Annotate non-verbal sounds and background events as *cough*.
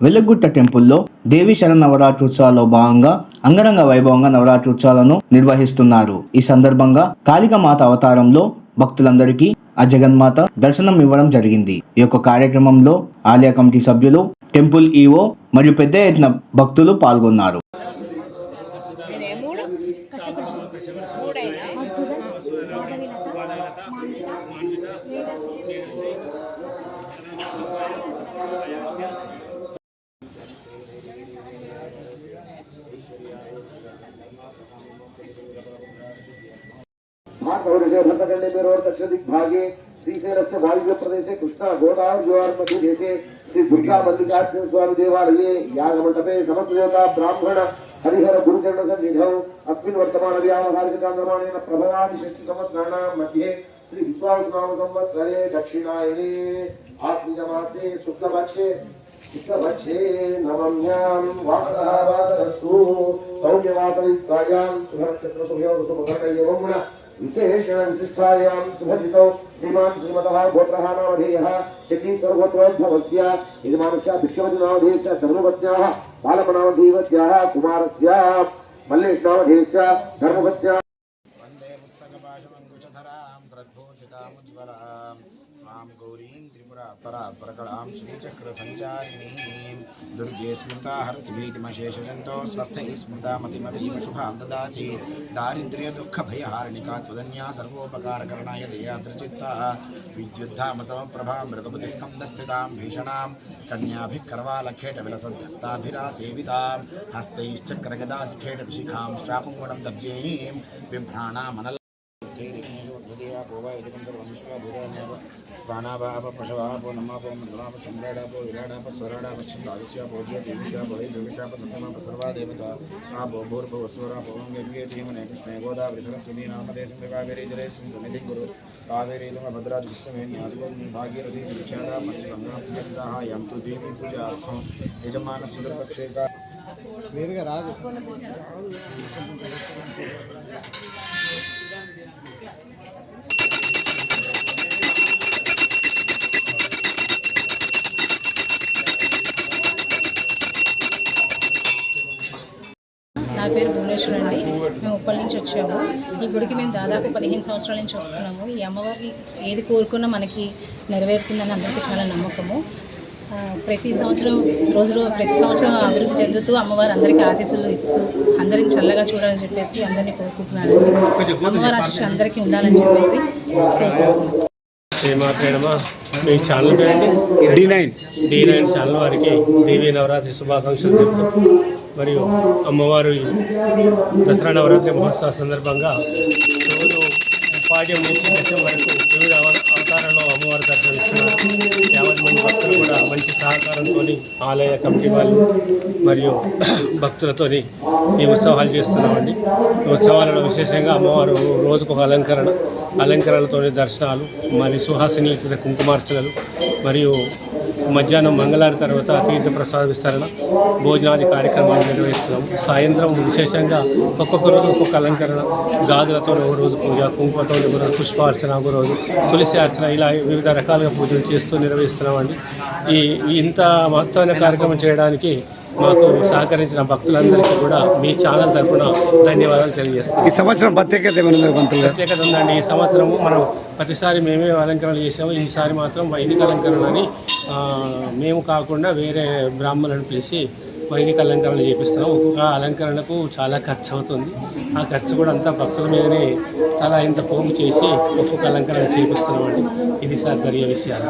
వెలుగుట్ట టెంపుల్లో దేవి శరణ నవరాత్రోత్సవాల్లో భాగంగా అంగరంగ వైభవంగా నవరాత్రోత్సవాలను నిర్వహిస్తున్నారు. ఈ సందర్భంగా కాళికమాత అవతారంలో భక్తులందరికీ ఆ జగన్మాత దర్శనం ఇవ్వడం జరిగింది. ఈ యొక్క కార్యక్రమంలో ఆలయ కమిటీ సభ్యులు టెంపుల్ ఈఓ మరియు పెద్ద ఎత్తున భక్తులు పాల్గొన్నారు. विदर्भ पकड़ने में और दक्षिण भागे श्री से रस्य वायु प्रदेश कृष्णा गोदा और जोहर जैसे श्री दुर्गा मल्लिकार्जुन स्वामी देवालय याग मंडपे समस्त देवता ब्राह्मण हरिहर गुरुचरण से निधौ अस्मिन वर्तमान व्यावहारिक चंद्रमाण प्रभवादि शिष्य समस्त गणा मध्ये श्री विश्वास नाम संवत् सरे दक्षिणायने आश्विजमासे शुक्लपक्षे शुक्लपक्षे नवम्यां वासदा वासदस्तु सौम्यवासरित्वायां सुभक्षत्रसुभ्यो रुसुभक्षत्रये वम्मुणा विशेषण विशिष्टायां शुभजितौ श्रीमान् श्रीमतः गोत्रः नामधेयः शक्तिस्वरूपत्वोद्भवस्य यजमानस्य भिक्षवति नामधेयस्य धर्मपत्न्याः बालकनामधेयवत्याः कुमारस्य मल्लेश नामधेयस्य धर्मपत्न्याः श्रद्धोषितामुज्ज्वलां माँ गौरीं प्रकलां श्रीचक्रसञ्चारिणीं। दुर्गे स्मृता हरसिभीतिमशेषजन्तो स्वस्थैः स्मृता शुभां ददासि दारिद्र्यदुःखभयहारिणिका त्वदन्या सर्वोपकारकरणाय दयाद्रचित्ता। विद्युद्धामसमप्रभां मृगपतिस्कन्दस्थितां भीषणां। कन्याभिः दर्जनीं बिभ्राणामनल ప్రాణాభాప పశవాపో నమాపో మందమాప చంద్రాడాపో విరాడాప స్వరాడాప చంద్రాదిత్యాపో జ్యోతిషాపో జ్యోతిషాప సత్యమాప సర్వాదేవత ఆపో భూర్భో స్వరాపో గంగే ధీమనే కృష్ణే గోదావరి సరస్వతి నామదేశం కావేరీ జలేశ్వరం సమితి గురు కావేరీ భద్రాజ్ విష్ణుమే జ్ఞాతిగో భాగీరథి దీక్షాదా పంచగంగా యం తు దేవి పూజార్థం యజమాన సులభక్షేకా నేరుగా రాదు. పేరు భువనేశ్వర్ అండి. మేము ఉప్పల్ నుంచి వచ్చాము. ఈ గుడికి మేము దాదాపు పదిహేను సంవత్సరాల నుంచి వస్తున్నాము. ఈ అమ్మవారి ఏది కోరుకున్నా మనకి నెరవేరుతుందని అందరికీ చాలా నమ్మకము. ప్రతి సంవత్సరం రోజు రోజు ప్రతి సంవత్సరం అభివృద్ధి చెందుతూ అమ్మవారు అందరికీ ఆశీస్సులు ఇస్తూ అందరిని చల్లగా చూడాలని చెప్పేసి అందరినీ కోరుకుంటున్నారు అమ్మవారి ఆశీస్సు అందరికీ ఉండాలని చెప్పేసి కోరుకుంటున్నాను. శ్రీమాత్రేనమా మీ ఛానల్ పేరు D nine D nine channel వారికి దేవీ నవరాత్రి శుభాకాంక్షలు తెలుపుతూ మరియు అమ్మవారు దసరా నవరాత్రి మహోత్సవ సందర్భంగా రోజు పాడ్యం నుంచి దశం వరకు వివిధ అవతారంలో అవతారాల్లో అమ్మవారి దర్శనమిస్తున్నారు యావత్ మంది భక్తులు కూడా మంచి సహకారంతో ఆలయ కమిటీ వాళ్ళు మరియు *clears throat* భక్తులతోని ఈ ఉత్సవాలు చేస్తున్నామండి. ఈ ఉత్సవాలలో విశేషంగా అమ్మవారు రోజుకు ఒక అలంకరణ అలంకరణలతోని దర్శనాలు మరి సుహాసిని కుంకుమార్చనలు మరియు మధ్యాహ్నం మంగళారి తర్వాత తీర్థ ప్రసాద విస్తరణ భోజనాది కార్యక్రమాలు నిర్వహిస్తున్నాము. సాయంత్రం విశేషంగా ఒక్కొక్క రోజు ఒక్కొక్క అలంకరణ గాజులతో ఒక రోజు పూజ కుంకుమ ఒక రోజు పుష్పార్చన రోజు తులసి అర్చన ఇలా వివిధ రకాలుగా పూజలు చేస్తూ నిర్వహిస్తున్నామండి. ఈ ఇంత మహత్తమైన కార్యక్రమం చేయడానికి మాకు సహకరించిన భక్తులందరికీ కూడా మీ ఛానల్ తరఫున ధన్యవాదాలు తెలియజేస్తాం ఈ సంవత్సరం ప్రత్యేకత ప్రత్యేకత ఉందండి. ఈ సంవత్సరము మనం ప్రతిసారి మేమే అలంకరణలు చేసాము ఈసారి మాత్రం వైదిక అలంకరణ అని ఆ, మేము కాకుండా వేరే బ్రాహ్మణులను పిలిచి వైదిక అలంకరణ చేపిస్తాం. ఒక్కొక్క అలంకరణకు చాలా ఖర్చు అవుతుంది. ఆ ఖర్చు కూడా అంతా భక్తుల మీదనే తల ఇంత పోగు చేసి ఒక్కొక్క అలంకరణ చేపిస్తున్నామండి. ఇది సార్ జరిగే విషయాలు.